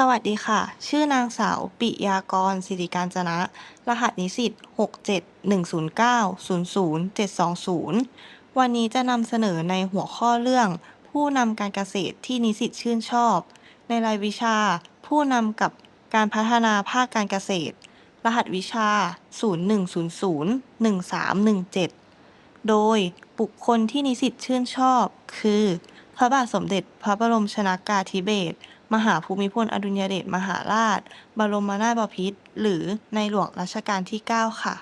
สวัสดีค่ะ ชื่อนางสาวปิยากรศิริการจนะ รหัสนิสิต67109000720 วันนี้จะนำเสนอในหัวข้อเรื่อง ผู้นำการเกษตรที่นิสิตชื่นชอบ ในรายวิชา ผู้นำกับการพัฒนาภาคการเกษตร รหัสวิชา 01001317 โดยบุคคลที่นิสิตชื่นชอบ คือ พระบาทสมเด็จพระบรมชนากาธิเบศร มหาภูมิพลอดุลยเดชมหาราช บรมนาถบพิตรหรือในหลวงรัชกาลที่ 9 ค่ะ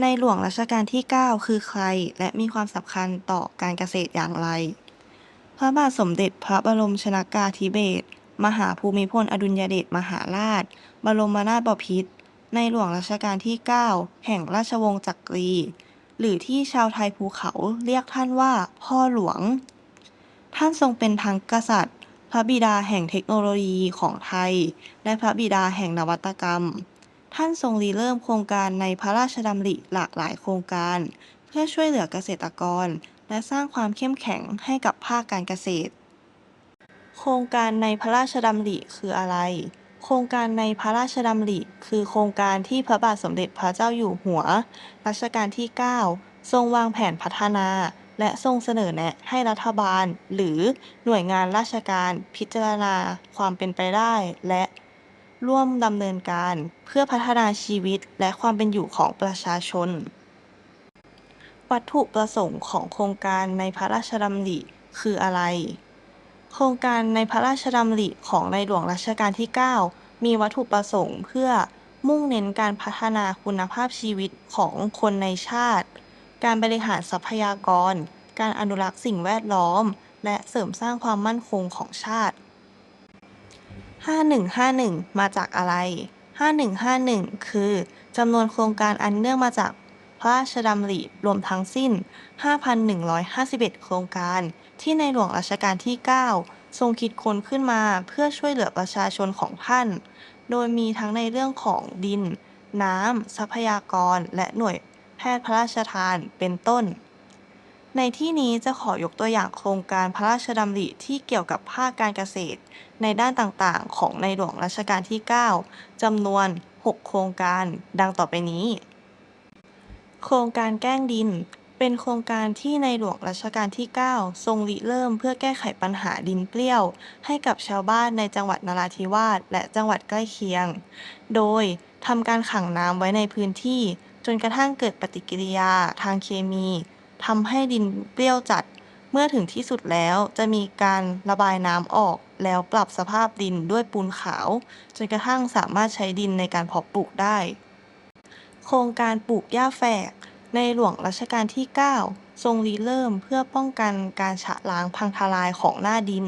ในหลวงรัชกาลที่ 9 คือใคร และมีความสำคัญต่อการเกษตรอย่างไร พระบาทสมเด็จพระบรมชนากาธิเบศรมหาภูมิพลอดุลยเดชมหาราช บรมนาถบพิตรในหลวงรัชกาลที่ 9 แห่งราชวงศ์จักรี หรือที่ชาวไทยภูเขาเรียกท่านว่าพ่อหลวง ท่านทรงเป็นทั้งกษัตริย์ พระบิดาแห่งเทคโนโลยีของไทย และพระบิดาแห่งนวัตกรรม ท่านทรงริเริ่มโครงการในพระราชดำริหลากหลายโครงการ เพื่อช่วยเหลือเกษตรกร และสร้างความเข้มแข็งให้กับภาคการเกษตร โครงการในพระราชดำริคืออะไร โครงการในพระราชดำริ คือโครงการที่พระบาทสมเด็จพระเจ้าอยู่หัว รัชกาลที่ 9 ทรงวางแผนพัฒนา และทรงเสนอแนะให้รัฐบาล หรือหน่วยงานราชการพิจารณาความเป็นไปได้ และร่วมดำเนินการเพื่อพัฒนาชีวิตและความเป็นอยู่ของประชาชน วัตถุประสงค์ของโครงการในพระราชดำริคืออะไร โครงการในพระราชดำริของในหลวงรัชกาลที่ 9 มีวัตถุประสงค์เพื่อมุ่งเน้นการพัฒนาคุณภาพชีวิตของคนในชาติ การบริหารทรัพยากร การอนุรักษ์สิ่งแวดล้อม และเสริมสร้างความมั่นคงของชาติ 5151 มาจากอะไร 5151 คือจำนวนโครงการอันเนื่องมาจากพระราชดำริรวมทั้งสิ้น 5,151 โครงการ ที่ในหลวงรัชกาลที่ 9 ทรงคิดค้นขึ้นมาเพื่อช่วยเหลือประชาชนของท่าน โดยมีทั้งในเรื่องของดิน น้ำ ทรัพยากร และหน่วย แพทย์พระราชทาน เป็นต้น ในที่นี้จะขอยกตัวอย่างโครงการพระราชดำริที่เกี่ยวกับภาคการเกษตร ในด้านต่างๆ ของในหลวงรัชกาลที่ 9จำนวน 6 โครงการ ดังต่อไปนี้ โครงการแกล้งดิน เป็นโครงการที่ในหลวงรัชกาลที่ 9 ทรงริเริ่มเพื่อแก้ไขปัญหาดินเปรี้ยว ให้กับชาวบ้านในจังหวัดนราธิวาสและจังหวัดใกล้เคียง โดยทำการขังน้ำไว้ในพื้นที่ จนกระทั่งเกิดปฏิกิริยาทางเคมีทำให้ดินเปรี้ยวจัด เมื่อถึงที่สุดแล้วจะมีการระบายน้ำออกแล้วปรับสภาพดินด้วยปูนขาว จนกระทั่งสามารถใช้ดินในการเพาะปลูกได้ โครงการปลูกหญ้าแฝก ในหลวงรัชกาลที่ 9 ทรงริเริ่มเพื่อป้องกันการฉะล้างพังทลายของหน้าดิน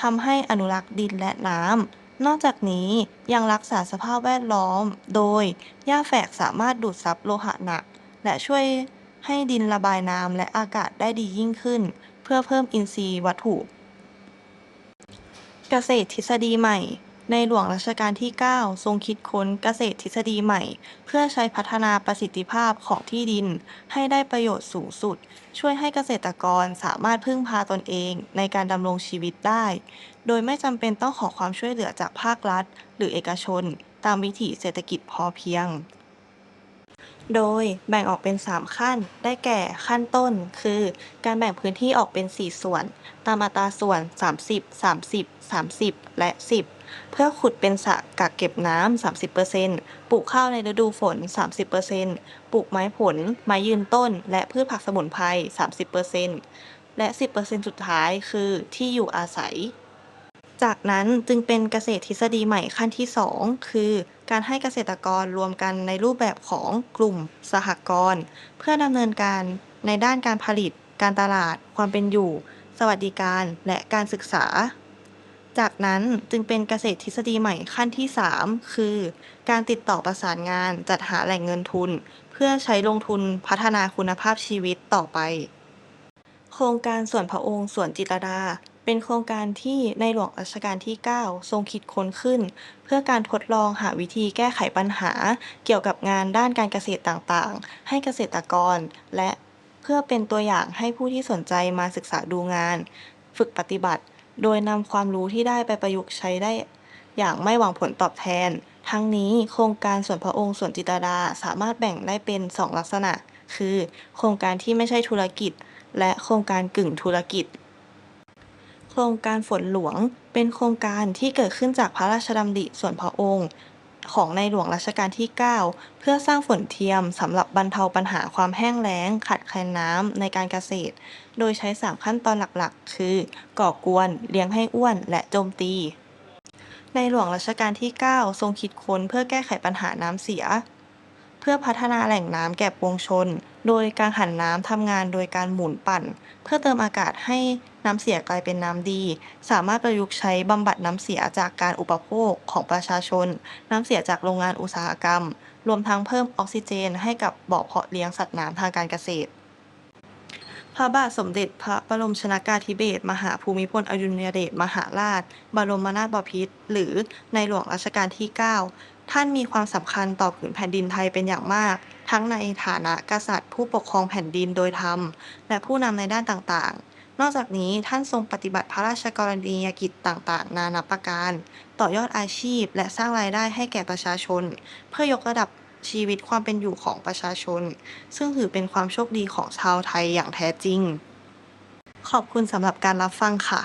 ทำให้อนุรักษ์ดินและน้ำ นอกจากนี้ยังรักษาสภาพแวดล้อม โดยหญ้าแฝกสามารถดูดซับโลหะหนัก และช่วยให้ดินระบายน้ำและอากาศได้ดียิ่งขึ้น เพื่อเพิ่มอินทรีย์วัตถุ เกษตรทฤษฎีใหม่ ในหลวงรัชกาลที่ 9 ทรงคิดค้นเกษตรทฤษฎีใหม่ เพื่อใช้พัฒนาประสิทธิภาพของที่ดิน ให้ได้ประโยชน์สูงสุด ช่วยให้เกษตรกรสามารถพึ่งพาตนเองในการดำรงชีวิตได้ โดยไม่จำเป็นต้องขอความช่วยเหลือจากภาครัฐ หรือเอกชน ตามวิถีเศรษฐกิจพอเพียง โดยแบ่งออกเป็น 3 ขั้น ได้แก่ขั้นต้น คือ การแบ่งพื้นที่ออกเป็น 4 ส่วน ตามอัตราส่วน 30 30 30 และ 10 เพื่อขุดเป็นสระกักเก็บน้ำ 30%ปลูกข้าวในฤดูฝน 30%ปลูกไม้ผล ไม้ยืนต้น และพืชผักสมุนไพร 30%และ 10%สุดท้ายคือที่อยู่อาศัย จากนั้นจึงเป็นเกษตรทฤษฎีใหม่ขั้นที่ 2 คือการให้เกษตรกรรวมกันในรูปแบบของกลุ่มสหกรณ์เพื่อดำเนินการในด้านการผลิต การตลาด ความเป็นอยู่ สวัสดิการ และการศึกษา จากนั้นจึงเป็นเกษตรทฤษฎีใหม่ขั้นที่ 3 คือ การติดต่อประสานงานจัดหาแหล่งเงินทุน เพื่อใช้ลงทุนพัฒนาคุณภาพชีวิตต่อไป โครงการสวนพระองค์สวนจิตรดา เป็นโครงการที่ในหลวงรัชกาลที่ 9 ทรงคิดค้นขึ้น เพื่อการทดลองหาวิธีแก้ไขปัญหา เกี่ยวกับงานด้านการเกษตรต่างๆ ให้เกษตรกร และเพื่อเป็นตัวอย่างให้ผู้ที่สนใจมาศึกษาดูงาน ฝึกปฏิบัติ โดยนำความรู้ที่ได้ไปประยุกต์ใช้ได้อย่างไม่หวังผลตอบแทน ทั้งนี้โครงการส่วนพระองค์ส่วนจิตรดาสามารถแบ่งได้เป็น 2 ลักษณะ คือ โครงการที่ไม่ใช่ธุรกิจ และโครงการกึ่งธุรกิจ โครงการฝนหลวง เป็นโครงการที่เกิดขึ้นจากพระราชดำริส่วนพระองค์ ของในหลวงรัชกาลที่ 9 เพื่อสร้างฝนเทียมสำหรับบรรเทาปัญหาความแห้งแล้ง ขาดแคลนน้ำในการเกษตร โดยใช้ 3 ขั้นตอนหลักๆ คือ ก่อกวน เลี้ยงให้อ้วน และโจมตี ในหลวงรัชกาลที่ 9 ทรงคิดค้นเพื่อแก้ไขปัญหาน้ำเสีย เพื่อพัฒนาแหล่งน้ำแก่ปวงชน โดยการหันน้ำทำงานโดยการหมุนปั่น เพื่อเติมอากาศให้น้ำเสียกลายเป็นน้ำดี สามารถประยุกต์ใช้บำบัดน้ำเสียจากการอุปโภคของประชาชน น้ำเสียจากโรงงานอุตสาหกรรม รวมทั้งเพิ่มออกซิเจนให้กับบ่อเพาะเลี้ยงสัตว์น้ำทางการเกษตรพระบาทสมเด็จพระบรมชนากาธิเบศรมหาภูมิพลอดุลยเดชมหาราช บรมนาถบพิตรหรือในหลวงรัชกาลที่ 9 ท่านมีความสำคัญต่อผืนแผ่นดินไทยเป็นอย่างมาก ทั้งในฐานะกษัตริย์ ผู้ปกครองแผ่นดินโดยธรรม และผู้นำในด้านต่างๆ นอกจากนี้ท่านทรงปฏิบัติพระราชกรณียกิจต่างๆ นานาประการ ต่อยอดอาชีพ และสร้างรายได้ให้แก่ประชาชน เพื่อยกระดับชีวิตความเป็นอยู่ของประชาชน ซึ่งถือเป็นความโชคดีของชาวไทยอย่างแท้จริง ขอบคุณสำหรับการรับฟังค่ะ